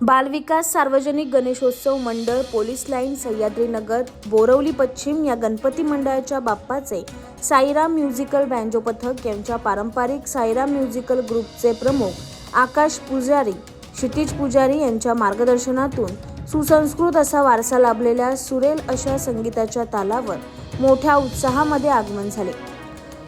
बालविकास सार्वजनिक गणेशोत्सव मंडळ पोलीस लाईन सह्याद्रीनगर बोरवली पश्चिम या गणपती मंडळाच्या बाप्पाचे साईराम म्युझिकल बँजो पथक यांच्या पारंपरिक साईराम म्युझिकल ग्रुपचे प्रमुख आकाश पुजारी क्षितिज पुजारी यांच्या मार्गदर्शनातून सुसंस्कृत असा वारसा लाभलेल्या सुरेल अशा संगीताच्या तालावर मोठ्या उत्साहामध्ये आगमन झाले.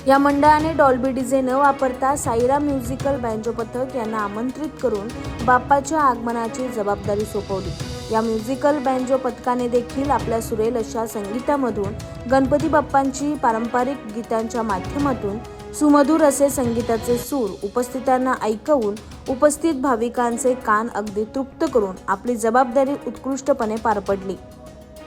या मंडळाने डॉल्बी डीजे न वापरता साईरा म्युझिकल बँजो पथक यांना आमंत्रित करून बाप्पाच्या आगमनाची जबाबदारी सोपवली. या म्युझिकल बँजो पथकाने देखील आपल्या सुरेल अशा संगीतामधून गणपती बाप्पांची पारंपरिक गीतांच्या माध्यमातून सुमधुर असे संगीताचे सूर उपस्थितांना ऐकवून उपस्थित भाविकांचे कान अगदी तृप्त करून आपली जबाबदारी उत्कृष्टपणे पार पडली.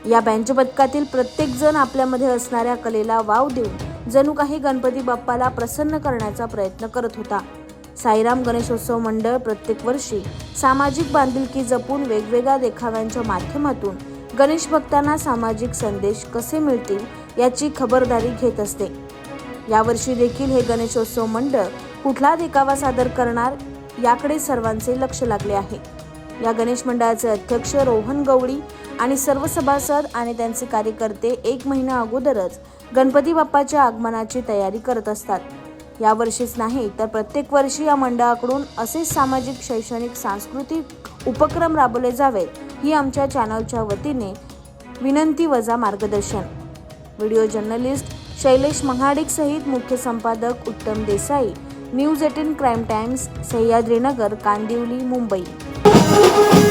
या बँच पथकातील प्रत्येकजण आपल्यामध्ये असणाऱ्या कलेला वाव देऊन जणू काही गणपती बाप्पाला प्रसन्न करण्याचा प्रयत्न करत होता. साईराम गणेशोत्सव मंडळ प्रत्येक वर्षी सामाजिक बांधिलकी जपून वेगवेगळ्या देखाव्यांच्या माध्यमातून गणेश भक्तांना सामाजिक संदेश कसे मिळतील याची खबरदारी घेत असते. यावर्षी देखील हे गणेशोत्सव मंडळ कुठला देखावा सादर करणार याकडे सर्वांचे लक्ष लागले आहे. या गणेश मंडळाचे अध्यक्ष रोहन गवळी आणि सर्व सभासद आणि त्यांचे कार्यकर्ते एक महिना अगोदरच गणपती बाप्पाच्या आगमनाची तयारी करत असतात. यावर्षीच नाही तर प्रत्येक वर्षी या मंडळाकडून असे सामाजिक शैक्षणिक सांस्कृतिक उपक्रम राबवले जावेत ही आमच्या चॅनलच्या वतीने विनंती वजा मार्गदर्शन. व्हिडिओ जर्नलिस्ट शैलेश महाडिक सहित मुख्य संपादक Uttam Desai news eighteen crime times Sahyadrinagar Kandivali Mumbai. Thank you.